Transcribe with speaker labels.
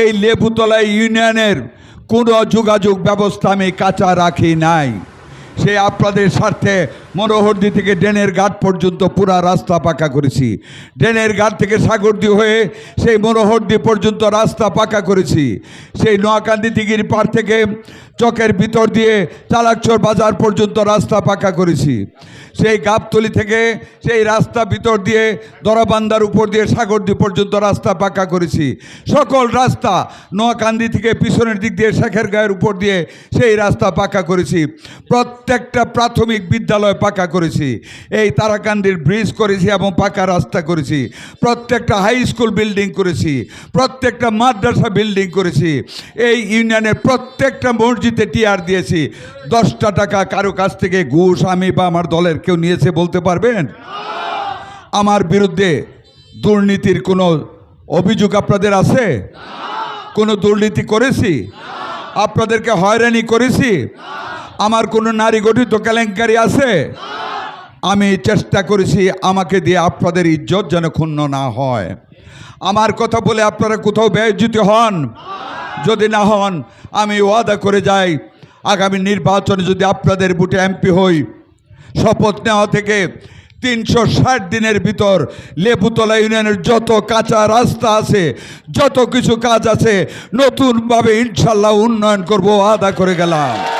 Speaker 1: এই লেবুতলা ইউনিয়নের কোনো যোগাযোগ ব্যবস্থা আমি কাঁচা রাখি নাই। সে আপনাদের স্বার্থে মনোহরদি থেকে ড্রেনের ঘাট পর্যন্ত পুরা রাস্তা পাকা করেছি। ড্রেনের ঘাট থেকে সাগরদি হয়ে সেই মনোহরদি পর্যন্ত রাস্তা পাকা করেছি। সেই নোয়াকান্দি দিঘির পাড় থেকে চকের ভিতর দিয়ে চালাকচর বাজার পর্যন্ত রাস্তা পাকা করেছি। সেই গাবতলি থেকে সেই রাস্তা ভিতর দিয়ে দরাবান্দার উপর দিয়ে সাগরদি পর্যন্ত রাস্তা পাকা করেছি। সকল রাস্তা নোয়াকান্দি থেকে পিছনের দিক দিয়ে শেখের গায়ের উপর দিয়ে সেই রাস্তা পাকা করেছি। প্রত্যেকটা প্রাথমিক বিদ্যালয় পাকা করেছি। এই তারাকান্দির ব্রিজ করেছি এবং পাকা রাস্তা করেছি। প্রত্যেকটা হাই স্কুল বিল্ডিং করেছি। প্রত্যেকটা মাদ্রাসা বিল্ডিং করেছি। এই ইউনিয়নের প্রত্যেকটা মসজিদে টিআর দিয়েছি। দশটা টাকা কারও কাছ থেকে ঘুষ, আমি বা আমার দলের কেউ নিয়েছে বলতে পারবেন? আমার বিরুদ্ধে দুর্নীতির কোনো অভিযোগ আপনাদের আছে? কোনো দুর্নীতি করেছি? আপনাদেরকে হয়রানি করেছি? আমার কোনো নারী গঠিত কেলেঙ্কারি আছে? আমি চেষ্টা করেছি আমাকে দিয়ে আপনাদের ইজ্জত যেন ক্ষুণ্ণ না হয়। আমার কথা বলে আপনারা কোথাও ব্যয়জিত হন? যদি না হন, আমি ওয়াদা করে যাই। আগামী নির্বাচনে যদি আপনাদের বুটে এমপি হই শপথ নেওয়া থেকে তিনশো ষাট দিনের ভিতর লেবুতলা ইউনিয়নের যত কাঁচা রাস্তা আছে, যত কিছু কাজ আছে, নতুনভাবে ইনশাল্লাহ উন্নয়ন করব, আদা করে গেলাম।